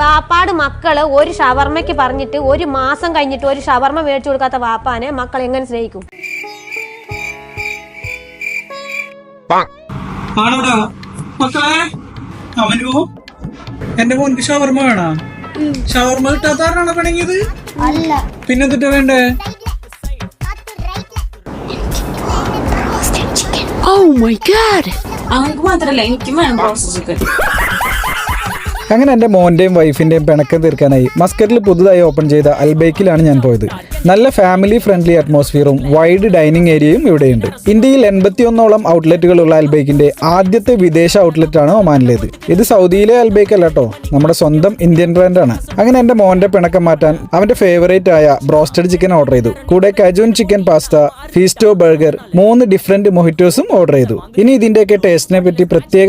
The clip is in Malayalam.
വാപ്പാട് മക്കൾ ഒരു ഷവർമ്മയ്ക്ക് പറഞ്ഞിട്ട് ഒരു മാസം കഴിഞ്ഞിട്ട് ഒരു ഷവർമ്മ മേടിച്ചു കൊടുക്കാത്ത വാപ്പാനെ മക്കൾ എങ്ങനെ സ്നേഹിക്കും? ആണോടാ? മക്കളെ അവനോ എന്റെ മോൻക്ക് ഷവർമ്മ വേണോ? ഷവർമ്മ കിട്ടാത്താരാണോ പിണങ്ങിയത്? പിന്നെ പിന്നെന്തിട്ടാ വേണ്ടേ? അവനക്ക് മാത്രല്ല എനിക്കും വേണം പ്രോസസ് ചിക്കൻ അങ്ങനെ എന്റെ മോന്റെയും വൈഫിന്റെയും പിണക്കം തീർക്കാനായി മസ്കറ്റിൽ പുതുതായി ഓപ്പൺ ചെയ്ത അൽബൈക്കിലാണ് ഞാൻ പോയത്. നല്ല ഫാമിലി ഫ്രണ്ട്ലി അറ്റ്മോസ്ഫിയറും വൈഡ് ഡൈനിങ് ഏരിയയും ഇവിടെയുണ്ട്. ഇന്ത്യയിൽ എൺപത്തിയൊന്നോളം ഔട്ട്ലെറ്റുകളുള്ള അൽബൈക്കിന്റെ ആദ്യത്തെ വിദേശ ഔട്ട്ലെറ്റാണ് ഒമാനിലേത്. ഇത് സൗദിയിലെ അൽബൈക്ക് അല്ല കേട്ടോ നമ്മുടെ സ്വന്തം ഇന്ത്യൻ ബ്രാൻഡാണ് അങ്ങനെ എന്റെ മോന്റെ പിണക്കം മാറ്റാൻ അവന്റെ ഫേവറേറ്റ് ആയ ബ്രോസ്റ്റഡ് ചിക്കൻ ഓർഡർ ചെയ്തു. കൂടെ കജൂൻ ചിക്കൻ പാസ്ത ഫീസ്റ്റോ ബർഗർ മൂന്ന് ഡിഫറെന്റ് മൊഹിറ്റോസും ഓർഡർ ചെയ്തു. ഇനി ഇതിന്റെയൊക്കെ ടേസ്റ്റിനെ പറ്റി പ്രത്യേക